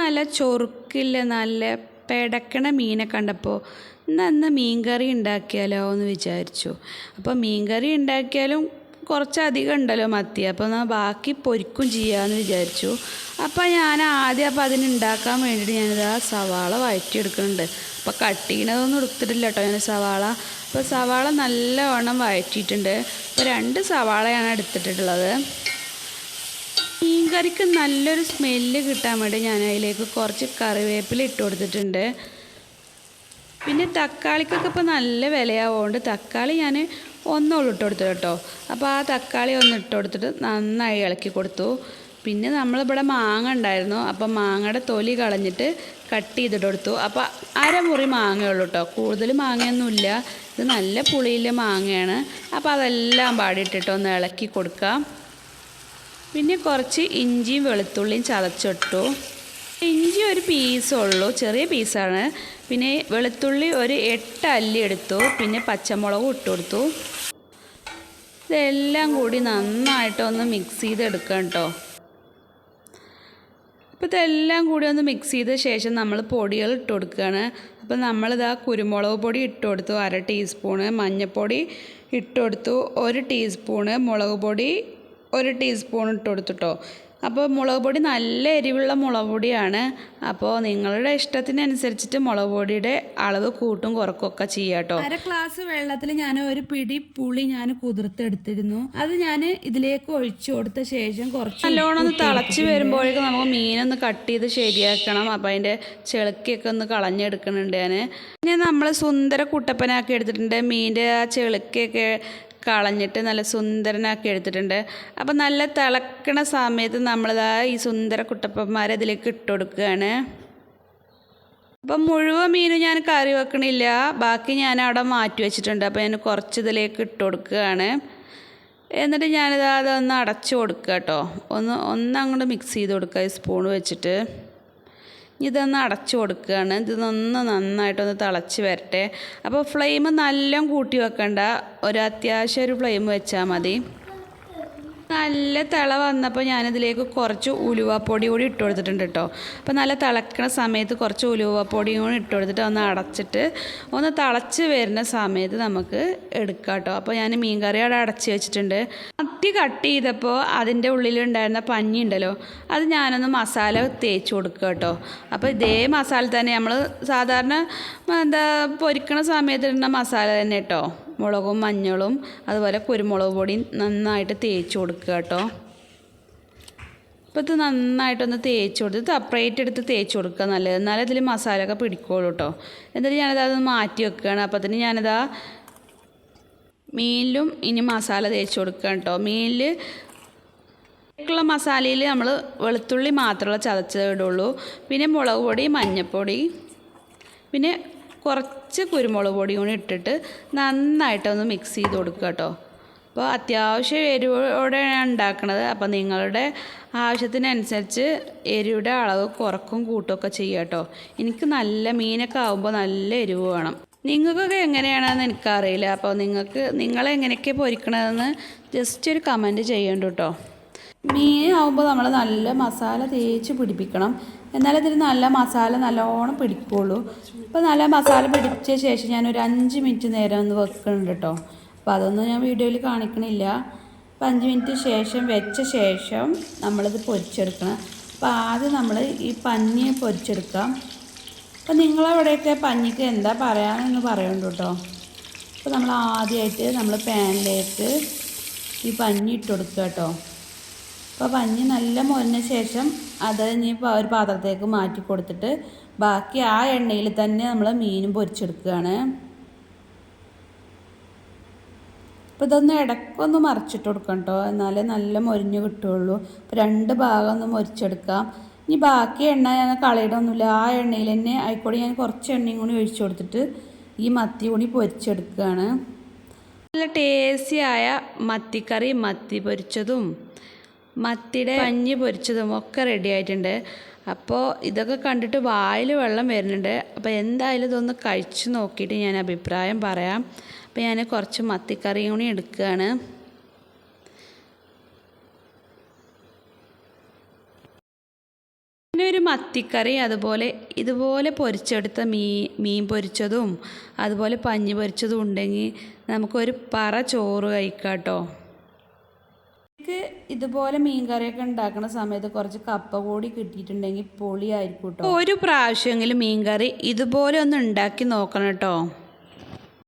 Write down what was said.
നല്ല ചൊറുക്കില്ല നല്ല പെടക്കണ മീനെ കണ്ടപ്പോൾ എന്നാൽ മീൻകറി ഉണ്ടാക്കിയാലോ എന്ന് വിചാരിച്ചു. അപ്പോൾ മീൻകറി ഉണ്ടാക്കിയാലും കുറച്ചധികം ഉണ്ടല്ലോ മത്തി. അപ്പോൾ എന്നാൽ ബാക്കി പൊരിക്കും ചെയ്യാമെന്ന് വിചാരിച്ചു. അപ്പോൾ ഞാൻ ആദ്യം അപ്പോൾ അതിന് ഉണ്ടാക്കാൻ വേണ്ടിയിട്ട് ഞാനിത് ആ സവാള വഴറ്റിയെടുക്കുന്നുണ്ട്. അപ്പോൾ കട്ട് എടുത്തിട്ടില്ല കേട്ടോ ഞാൻ സവാള. അപ്പോൾ സവാള നല്ലവണ്ണം വഴറ്റിയിട്ടുണ്ട്. അപ്പോൾ രണ്ട് സവാളയാണ് എടുത്തിട്ടുള്ളത്. മീൻകറിക്ക് നല്ലൊരു സ്മെല്ല് കിട്ടാൻ വേണ്ടി ഞാൻ അതിലേക്ക് കുറച്ച് കറിവേപ്പില ഇട്ട് കൊടുത്തിട്ടുണ്ട്. പിന്നെ തക്കാളിക്കൊക്കെ ഇപ്പോൾ നല്ല വിലയാവുകൊണ്ട് തക്കാളി ഞാൻ ഒന്നോളം ഇട്ട് കൊടുത്തു കേട്ടോ. അപ്പോൾ ആ തക്കാളി ഒന്ന് ഇട്ട് കൊടുത്തിട്ട് നന്നായി ഇളക്കി കൊടുത്തു. പിന്നെ നമ്മളിവിടെ മാങ്ങ ഉണ്ടായിരുന്നു. അപ്പോൾ മാങ്ങയുടെ തൊലി കളഞ്ഞിട്ട് കട്ട് ചെയ്തിട്ട് കൊടുത്തു. അപ്പോൾ അരമുറി മാങ്ങയുള്ളൂ കേട്ടോ. കൂടുതൽ മാങ്ങയൊന്നുമില്ല ഇത് നല്ല പുളിയിലെ മാങ്ങയാണ്. അപ്പോൾ അതെല്ലാം പാടിയിട്ടിട്ട് ഒന്ന് ഇളക്കി കൊടുക്കാം. പിന്നെ കുറച്ച് ഇഞ്ചിയും വെളുത്തുള്ളിയും ചതച്ചിട്ടു. ഇഞ്ചി ഒരു പീസുള്ളൂ ചെറിയ പീസാണ് പിന്നെ വെളുത്തുള്ളി ഒരു എട്ട് അല്ലി എടുത്തു പിന്നെ പച്ചമുളകും ഇട്ട് കൊടുത്തു. ഇതെല്ലാം കൂടി നന്നായിട്ടൊന്ന് മിക്സ് ചെയ്തെടുക്കാം കേട്ടോ. അപ്പോൾ ഇതെല്ലാം കൂടി ഒന്ന് മിക്സ് ചെയ്ത ശേഷം നമ്മൾ പൊടികൾ ഇട്ട് കൊടുക്കുകയാണ്. അപ്പോൾ നമ്മളിതാ കുരുമുളക് പൊടി ഇട്ട് കൊടുത്തു അര ടീസ്പൂണ് മഞ്ഞൾപ്പൊടി ഇട്ട് കൊടുത്തു ഒരു ടീസ്പൂണ് മുളക് പൊടി ഒരു ടീസ്പൂൺ ഇട്ട് കൊടുത്തിട്ടോ. അപ്പോൾ മുളക് പൊടി നല്ല എരിവുള്ള മുളക് പൊടിയാണ്. അപ്പോൾ നിങ്ങളുടെ ഇഷ്ടത്തിനനുസരിച്ചിട്ട് മുളക് പൊടിയുടെ അളവ് കൂട്ടും കുറക്കൊക്കെ ചെയ്യാം കേട്ടോ അര ഗ്ലാസ് വെള്ളത്തിൽ ഞാൻ ഒരു പിടി പുളി ഞാൻ കുതിർത്തെടുത്തിരുന്നു. അത് ഞാൻ ഇതിലേക്ക് ഒഴിച്ചു കൊടുത്ത ശേഷം കുറച്ച് നല്ലോണം ഒന്ന് തിളച്ച് വരുമ്പോഴേക്കും നമുക്ക് മീനൊന്ന് കട്ട് ചെയ്ത് ശരിയാക്കണം. അപ്പോൾ അതിന്റെ ചെളുക്കിയൊക്കെ ഒന്ന് കളഞ്ഞെടുക്കുന്നുണ്ട് ഞാൻ പിന്നെ നമ്മൾ സുന്ദര കുട്ടപ്പനാക്കി എടുത്തിട്ടുണ്ട്. മീന്റെ ആ ചെളുക്കിയൊക്കെ കളഞ്ഞിട്ട് നല്ല സുന്ദരനാക്കി എടുത്തിട്ടുണ്ട്. അപ്പോൾ നല്ല തിളക്കണ സമയത്ത് നമ്മളിതാ ഈ സുന്ദര കുട്ടപ്പന്മാരെ അതിലേക്ക് ഇട്ട് കൊടുക്കുകയാണ്. അപ്പം മുഴുവൻ മീനും ഞാൻ കറി വെക്കണില്ല. ബാക്കി ഞാൻ അവിടെ മാറ്റി വെച്ചിട്ടുണ്ട്. അപ്പോൾ ഞാൻ കുറച്ച് ഇതിലേക്ക് ഇട്ട് കൊടുക്കുകയാണ്. എന്നിട്ട് ഞാനിത് അതൊന്ന് അടച്ചു കൊടുക്കുക കേട്ടോ. ഒന്ന് ഒന്ന് അങ്ങോട്ട് മിക്സ് ചെയ്ത് കൊടുക്കുക സ്പൂൺ വെച്ചിട്ട്. ഇതൊന്ന് അടച്ചു കൊടുക്കുകയാണ്. ഇതൊന്ന് നന്നായിട്ടൊന്ന് തിളച്ച് വരട്ടെ. അപ്പോൾ ഫ്ലെയിം നല്ല കൂട്ടി വെക്കണ്ട. ഒരു അത്യാവശ്യം ഒരു ഫ്ലെയിം വെച്ചാൽ മതി. നല്ല തിള വന്നപ്പോൾ ഞാനിതിലേക്ക് കുറച്ച് ഉലുവപ്പൊടി കൂടി ഇട്ട് കൊടുത്തിട്ടുണ്ട് കേട്ടോ. അപ്പോൾ നല്ല തിളക്കണ സമയത്ത് കുറച്ച് ഉലുവപ്പൊടിയും കൂടി ഇട്ട് കൊടുത്തിട്ട് ഒന്ന് അടച്ചിട്ട് ഒന്ന് തിളച്ച് വരുന്ന സമയത്ത് നമുക്ക് എടുക്കാം കേട്ടോ. അപ്പോൾ ഞാൻ മീൻ കറി അവിടെ അടച്ച് വെച്ചിട്ടുണ്ട്. മത്തി കട്ട് ചെയ്തപ്പോൾ അതിന്റെ ഉള്ളിലുണ്ടായിരുന്ന പഞ്ഞി ഉണ്ടല്ലോ അത് ഞാനൊന്ന് മസാല തേച്ച് കൊടുക്കുക കേട്ടോ. അപ്പോൾ ഇതേ മസാല തന്നെ നമ്മൾ സാധാരണ എന്താ പൊരിക്കണ സമയത്ത് ഇടുന്ന മസാല തന്നെ കേട്ടോ. മുളകും മഞ്ഞളും അതുപോലെ കുരുമുളക് പൊടിയും നന്നായിട്ട് തേച്ച് കൊടുക്കുക കേട്ടോ. അപ്പോൾ ഇത് നന്നായിട്ടൊന്ന് തേച്ച് കൊടുത്ത് സെപ്പറേറ്റ് എടുത്ത് തേച്ച് കൊടുക്കുക നല്ലത്. എന്നാലേ ഇതിൽ മസാലയൊക്കെ പിടിക്കുള്ളൂ കേട്ടോ. എന്നിട്ട് ഞാനത് അത് മാറ്റി വെക്കുകയാണ്. അപ്പോൾ അതിന് ഞാനിതാ മീനിലും ഇനി മസാല തേച്ച് കൊടുക്കുക കേട്ടോ. മീനിൽ ുള്ള മസാലയിൽ നമ്മൾ വെളുത്തുള്ളി മാത്രമേ ചതച്ചത് ഇടുള്ളൂ. പിന്നെ മുളക് പൊടി മഞ്ഞൾപ്പൊടി പിന്നെ കുറച്ച് കുരുമുളക് പൊടി കൂടി ഇട്ടിട്ട് നന്നായിട്ടൊന്ന് മിക്സ് ചെയ്ത് കൊടുക്കുക കേട്ടോ. അപ്പോൾ അത്യാവശ്യം എരിവോടെയാണ് ഉണ്ടാക്കുന്നത് അപ്പോൾ നിങ്ങളുടെ ആവശ്യത്തിനനുസരിച്ച് എരിയുടെ അളവ് കുറക്കും കൂട്ടുമൊക്കെ ചെയ്യുക കേട്ടോ. എനിക്ക് നല്ല മീനൊക്കെ ആകുമ്പോൾ നല്ല എരിവ് വേണം. നിങ്ങൾക്കൊക്കെ എങ്ങനെയാണെന്ന് എനിക്കറിയില്ല. അപ്പോൾ നിങ്ങൾക്ക് നിങ്ങളെങ്ങനെയൊക്കെ പൊരിക്കണതെന്ന് ജസ്റ്റ് ഒരു കമന്റ് ചെയ്യണ്ട കേട്ടോ. മീൻ ആവുമ്പോൾ നമ്മൾ നല്ല മസാല തേച്ച് പിടിപ്പിക്കണം. എന്നാലേ ഇതിൽ നല്ല മസാല നല്ലോണം പിടിക്കുള്ളൂ. അപ്പോൾ നല്ല മസാല പിടിച്ച ശേഷം ഞാൻ ഒരു അഞ്ച് മിനിറ്റ് നേരം ഒന്ന് വെക്കുന്നുണ്ട് കേട്ടോ അപ്പോൾ അതൊന്നും ഞാൻ വീഡിയോയിൽ കാണിക്കണില്ല. അപ്പോൾ അഞ്ച് മിനിറ്റ് ശേഷം വെച്ച ശേഷം നമ്മളിത് പൊരിച്ചെടുക്കണം. അപ്പോൾ ആദ്യം നമ്മൾ ഈ പഞ്ഞി പൊരിച്ചെടുക്കാം. അപ്പോൾ നിങ്ങളവിടെയൊക്കെ പഞ്ഞിക്ക് എന്താ പറയാമെന്ന് പറയുന്നുണ്ട് കേട്ടോ അപ്പോൾ നമ്മൾ ആദ്യമായിട്ട് നമ്മൾ പാനിലേക്ക് ഈ പഞ്ഞി ഇട്ട് കൊടുക്കുക കേട്ടോ അപ്പോൾ പഞ്ഞി നല്ല മുരിഞ്ഞ ശേഷം അത് ഇനി ഒരു പാത്രത്തേക്ക് മാറ്റി കൊടുത്തിട്ട് ബാക്കി ആ എണ്ണയിൽ തന്നെ നമ്മൾ മീനും പൊരിച്ചെടുക്കുകയാണ്. അപ്പോൾ ഇതൊന്ന് ഇടയ്ക്കൊന്ന് മറിച്ചിട്ട് കൊടുക്കണം കേട്ടോ എന്നാലേ നല്ല മൊരിഞ്ഞ് കിട്ടുള്ളൂ അപ്പോൾ രണ്ട് ഭാഗം ഒന്ന് മൊരിച്ചെടുക്കാം. ഇനി ബാക്കി എണ്ണ ഞാൻ കളയിടൊന്നുമില്ല. ആ എണ്ണയിൽ തന്നെ ആയിക്കോട്ടെ ഞാൻ കുറച്ച് എണ്ണയും കൂടി ഒഴിച്ചു കൊടുത്തിട്ട് ഈ മത്തി കൂടി പൊരിച്ചെടുക്കുകയാണ്. നല്ല ടേസ്റ്റിയായ മത്തിക്കറി മത്തി പൊരിച്ചതും മത്തിയുടെ പഞ്ഞി പൊരിച്ചതും ഒക്കെ റെഡി ആയിട്ടുണ്ട്. അപ്പോൾ ഇതൊക്കെ കണ്ടിട്ട് വായിൽ വെള്ളം വരുന്നുണ്ട്. അപ്പോൾ എന്തായാലും ഇതൊന്ന് കഴിച്ച് നോക്കിയിട്ട് ഞാൻ അഭിപ്രായം പറയാം. അപ്പോൾ ഞാൻ കുറച്ച് മത്തിക്കറിയും കൂടി എടുക്കുകയാണ്. പിന്നെ ഒരു മത്തിക്കറി അതുപോലെ ഇതുപോലെ പൊരിച്ചെടുത്ത മീ മീൻ പൊരിച്ചതും അതുപോലെ പഞ്ഞി പൊരിച്ചതും ഉണ്ടെങ്കിൽ നമുക്കൊരു പറ ചോറ് കഴിക്കാം കേട്ടോ എനിക്ക് ഇതുപോലെ മീൻകറിയൊക്കെ ഉണ്ടാക്കുന്ന സമയത്ത് കുറച്ച് കപ്പ കൂടി കിട്ടിയിട്ടുണ്ടെങ്കിൽ പൊളിയായിരിക്കും കേട്ടോ. ഒരു പ്രാവശ്യമെങ്കിലും മീൻകറി ഇതുപോലെ ഒന്ന് ഉണ്ടാക്കി നോക്കണം കേട്ടോ.